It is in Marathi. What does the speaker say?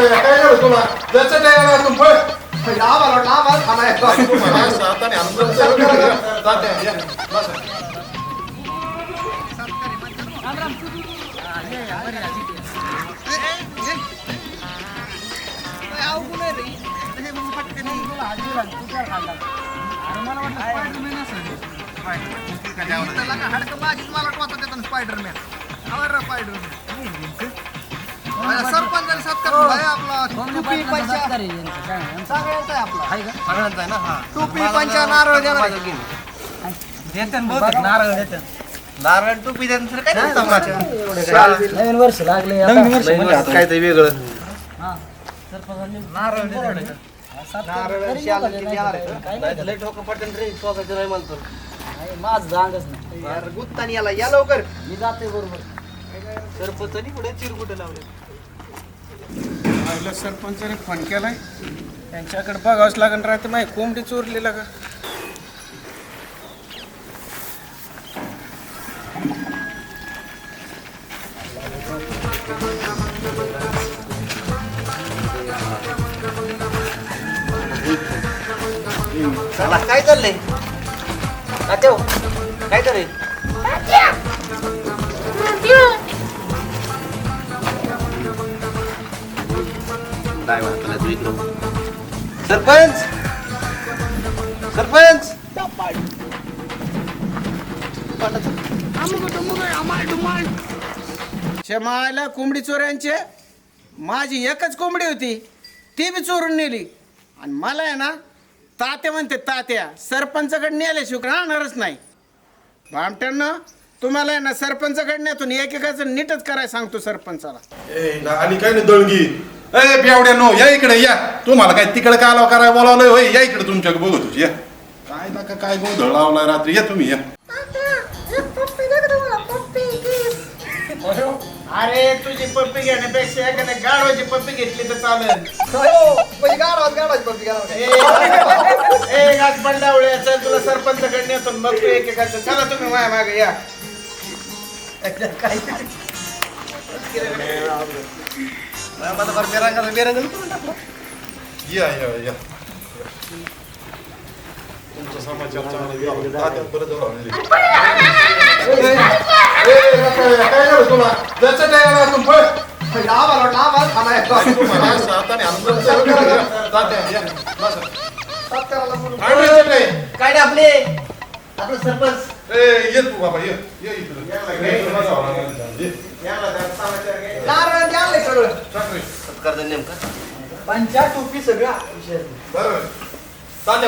काय झालं तुला ज्याचं काय आलं तू पळ आम्हाला वाटलं आम्हाला थांबायचं. तुम्हाला हाताने आणून सरपंचाने सत्कार आहे आपला. टोपी पंचा सगळ्यांचा आहे आपला. सगळ्यांचा आहे ना? हा. टोपी पंचा नारळ देणार आहे. देतात बहुतेक नारळ देतात नारळ टोपी देतात तर काय नाही समाचार नवीन वर्ष लागले म्हणजे आता काय ते वेगळं. नारळ नारळ लय ठोकं पडतं रे स्वतःचं नाही म्हणतो नाही, माझं जांगच नाही. यार, गुत्तानी याला या लवकर. मी जाते बरोबर. सरपंचानी पुढे चिरकुटे लावले. पहिलं सरपंचाने फोन केलाय. त्यांच्याकडे बघावंच लागेल राहते माही कोंबडी चोरलेला का चला. काय चाललंय? काय करे काय म्हणतो तू इकडं सरपंच! सरपंच! क्षमाला कोंबडी चोऱ्यांचे. माझी एकच कोंबडी होती. ती बी चोरून नेली. आणि मला आहे ना तात्या म्हणते तात्या सरपंचाकडे नेल्याशिवाय राहणारच नाही. भामट्यानं तुम्हाला आहे ना सरपंचाकडे नेतून एकेकाचं नीटच करायला सांगतो सरपंचाला. ए, ना, आणि काय नाही दळगी ए बेवड्या नो या इकडे या. तुम्हाला काय तिकडे कालवा करायला बोलावलंय? होय या इकडे तुमच्याकडे बघू तुझी या. काय नका काय गोंधळ लावलाय रात्री या तुम्ही या. अरे तुझी पप्पी घेण्यापेक्षा एखाद्या गाडवाची पप्पी घेतली तर चालेल. हो, म्हणजे गाढवात गाढवाची पप्पी गाढवाची. ए गाज बंडावळे चल तुला सरपंचाकडे नेतो मग तू एकेकाचं. चला तुम्ही माझ्या मागे या. या या या तुमचा समाचार चांगला काय झालं तुला काय आलं तू आम्हाला आम्हाला हाताने. काय आपले आपलं सरपंच ए, ये तू बाबा. ये इकडं बसा बाबा. ये. नारळ आणले सगळं सत्कार नेमका पंचा टोपी सगळं बरं. तात्या